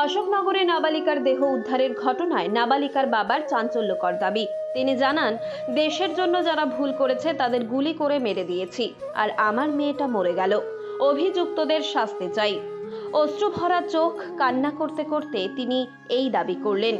অশোকনগরে নাবালিকার দেহ উদ্ধারের ঘটনায় নাবালিকার বাবার চাঞ্চল্যকর দাবি। তিনি জানান, দেশের জন্য যারা ভুল করেছে তাদের গুলি করে মেরে দিয়েছি, আর আমার মেয়েটা মরে গেল। অভিযুক্তদের শাস্তি চাই। অশ্রুভরা চোখ কান্না করতে করতে তিনি এই দাবি করলেন।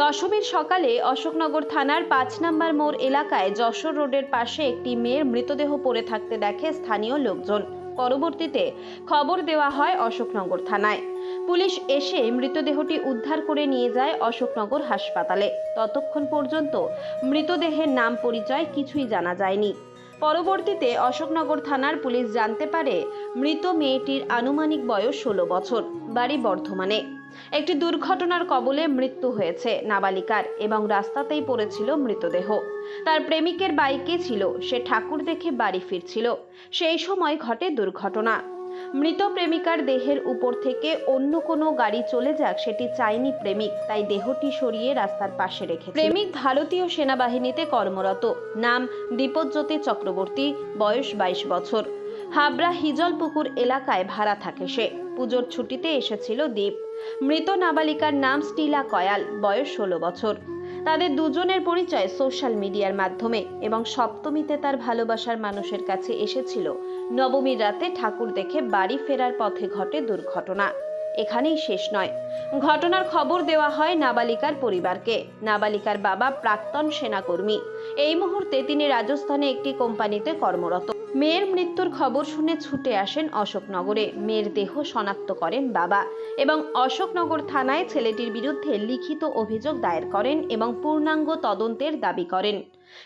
দশমীর সকালে অশোকনগর থানার পাঁচ নম্বর মোড় এলাকায় যশোর রোডের পাশে একটি মেয়ের মৃতদেহ পড়ে থাকতে দেখে স্থানীয় লোকজন। পরবর্তীতে খবর দেওয়া হয় অশোকনগর থানায়। পুলিশ এসে মৃতদেহটি উদ্ধার করে নিয়ে যায় অশোকনগর হাসপাতালে। ততক্ষণ পর্যন্ত মৃতদেহের নাম পরিচয় কিছুই জানা যায়নি। পরবর্তীতে অশোকনগর থানার পুলিশ জানতে পারে, মৃত মেয়েটির আনুমানিক বয়স ষোলো বছর, বাড়ি বর্ধমানে। একটি দুর্ঘটনার কবলে মৃত্যু হয়েছে নাবালিকার এবং রাস্তাতেই পড়েছিল মৃতদেহ। তার প্রেমিকের বাইকে ছিল, সে ঠাকুর দেখে বাড়ি ফিরছিল। সেই সময় ঘটে দুর্ঘটনা। মৃত প্রেমিকার দেহের উপর থেকে অন্য কোনো গাড়ি চলে যাক, সেটি চায়নি প্রেমিক, তাই দেহটি সরিয়ে রাস্তার পাশে রেখে প্রেমিক ভারতীয় সেনাবাহিনীতে কর্মরত, নাম দীপজ্যোতি চক্রবর্তী, বয়স বাইশ বছর। হাবড়া হিজলপুকুর এলাকায় ভাড়া থাকে সে। পুজোর ছুটিতে এসেছিল দ্বীপ মৃত নাবালিকার নাম স্টিলা কয়াল, বয়স ষোলো বছর। তাদের দুজনের পরিচয় সোশ্যাল মিডিয়ার মাধ্যমে এবং সপ্তমীতে তার ভালোবাসার মানুষের কাছে এসেছিল। নবমীর রাতে ঠাকুর দেখে বাড়ি ফেরার পথে ঘটে দুর্ঘটনা। এখানেই শেষ নয়। ঘটনার খবর দেওয়া হয় নাবালিকার পরিবারকে। নাবালিকার বাবা প্রাক্তন সেনাকর্মী। এই মুহূর্তে তিনি রাজস্থানে একটি কোম্পানিতে কর্মরত। মেয়ের মৃত্যুর খবর শুনে ছুটে আসেন অশোকনগরে। মেয়ের দেহ শনাক্ত করেন বাবা এবং অশোকনগর থানায় ছেলেটির বিরুদ্ধে লিখিত অভিযোগ দায়ের করেন এবং পূর্ণাঙ্গ তদন্তের দাবি করেন।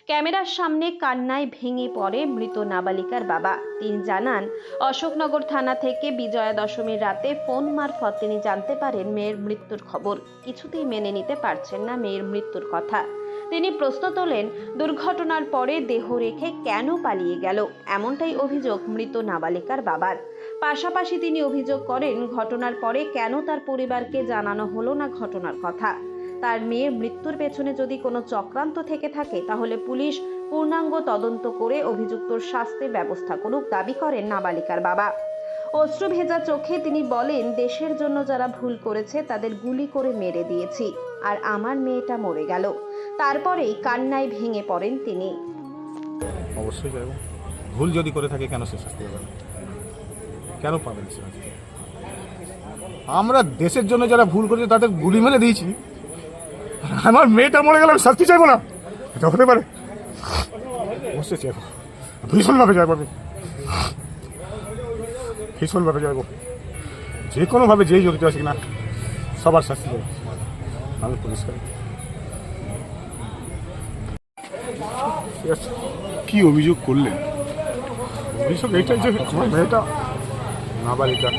ক্যামেরার সামনে কান্নায় ভেঙে পড়ে মৃত নাবালিকার বাবা। তিনি জানান, অশোকনগর থানা থেকে বিজয়া দশমীর রাতে ফোন মারফত তিনি জানতে পারেন মেয়ের মৃত্যুর খবর। কিছুতেই মেনে নিতে পারছেন না মেয়ের মৃত্যুর কথা। তিনি প্রশ্ন তোলেন, দুর্ঘটনার পরে দেহ রেখে কেন পালিয়ে গেল? এমনটাই অভিযোগ মৃত নাবালিকার বাবার। পাশাপাশি তিনি অভিযোগ করেন, ঘটনার পরে কেন তার পরিবারকে জানানো হলো না ঘটনার কথা? তার মেয়ের মৃত্যুর পেছনে যদি কোনো চক্রান্ত থেকে থাকে, তাহলে পুলিশ পূর্ণাঙ্গ তদন্ত করে অভিযুক্তর শাস্তির ব্যবস্থা করুক দাবি করেন নাবালিকার বাবা। অশ্রু ভেজা চোখে তিনি বলেন, দেশের জন্য যারা ভুল করেছে, তাদের গুলি করে মেরে দিয়েছি, আর আমার মেয়েটা মরে গেল। তারপরেই কান্নায় ভেঙে পড়েন তিনি। অবশ্যই চাইব ভুল যদি করে থাকে, কেন সে শাস্তি কেন পাবেন আমরা দেশের জন্য যারা ভুল করেছে, তাদের গুলি মেরে দিয়েছি। আমার মেয়েটা মরে গেল আমি শাস্তি চাইব না। এটা হতে পারে। অবশ্যই চাইব ভীষণভাবে চাইব আমি। ভীষণভাবে চাইব যে কোনোভাবে যেই জড়িত আছে কিনা সবার শাস্তি চাইব আমি পরিষ্কার। কি অভিযোগ করলেন? অভিযোগ এইটাই যে আমার মেয়েটা নাবালিকা।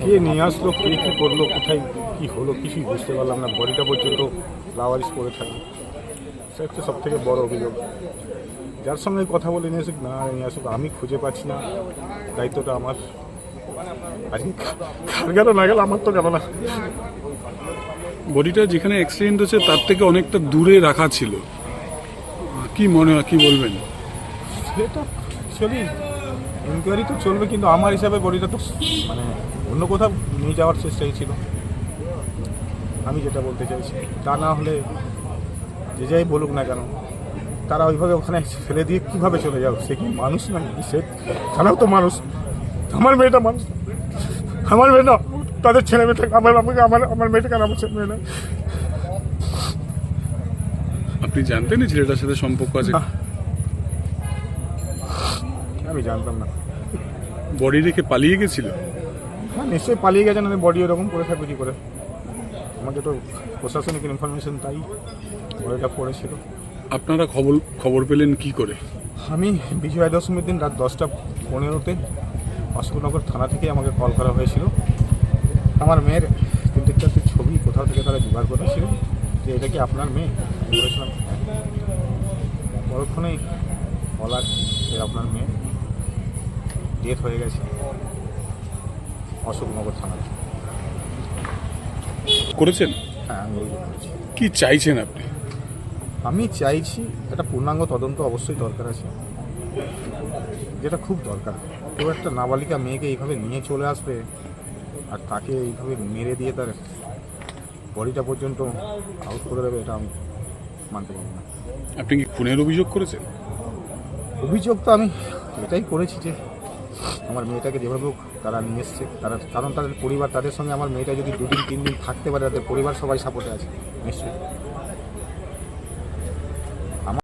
কে নিয়ে আসলো কে কী করল কোথায় কী হলো কিছুই বুঝতে পারলাম না। বডিটা পর্যন্ত লাওয়ারিস করে থাকে সেটা হচ্ছে সব থেকে বড় অভিযোগ। যার সঙ্গে কথা বলে নিয়ে আসুক না নিয়ে আসুক আমি খুঁজে পাচ্ছি না। দায়িত্বটা আমার। আজকে কার গেল না গেল আমার তো গেল না। বডিটা যেখানে অ্যাক্সিডেন্ট হয়েছে তার থেকে অনেকটা দূরে রাখা ছিল। কি মনে হয় কি বলবেন? সেটা অ্যাকচুয়ালি ইনকোয়ারি তো চলবে কিন্তু আমার হিসাবে বডিটা তো মানে অন্য কোথাও নিয়ে যাওয়ার চেষ্টাই ছিল। আমি যেটা বলতে চাইছি তা না হলে যে যাই বলুক না কেন তারা ওইভাবে ওখানে ফেলে দিয়ে কীভাবে চলে যাও সে কি মানুষ না সে তারাও তো মানুষ। আমার মেয়েটা মানুষ। আমার মেয়ে না তাদের ছেলে মেয়ে থাকে আমার আমাকে আমার আমার মেয়েটা কেন আমার ছেলে মেয়ে না? আপনি জানতেন ছেলেটার সাথে সম্পর্ক আছে? আমি জানতাম না। বডি রেখে পালিয়ে গেছিল? হ্যাঁ নিশ্চয়ই পালিয়ে গেছেন আমি বডি ওরকম করে থাকবে কী করে? আমাকে তো প্রশাসনিক ইনফরমেশন তাই বডিটা পড়েছিল। আপনারা খবর খবর পেলেন কি করে? আমি বিজয়া দশমীর দিন রাত দশটা পনেরোতে অশোকনগর থানা থেকে আমাকে কল করা হয়েছিল। আমার মেয়ের তিনটে চারটে ছবি কোথাও থেকে তারা জোগাড় করেছিল যে এটা কি আপনার মেয়ে? বলেছিলাম। পরক্ষণেই বলার যে আপনার মেয়ে ডেথ হয়ে গেছে অশোকনগর থানাতে। করেছেন? হ্যাঁ কি চাইছেন আপনি? আমি চাইছি একটা পূর্ণাঙ্গ তদন্ত অবশ্যই দরকার আছে। যেটা খুব দরকার। কেউ একটা নাবালিকা মেয়েকে এইভাবে নিয়ে চলে আসবে আর তাকে এইভাবে মেরে দিয়ে তার বডিটা পর্যন্ত আউট করে দেবে এটা আমি মানতে পারব না। আপনি কি খুনের অভিযোগ করেছেন? অভিযোগ তো আমি এটাই করেছি যে আমার মেয়েটাকে যেভাবে হোক তারা নিয়ে এসছে। তারা কারণ তাদের পরিবার তাদের সঙ্গে আমার মেয়েটা যদি দুদিন তিন দিন থাকতে পারে, তাদের পরিবার সবাই সাপোর্টে আছে, নিশ্চয়ই।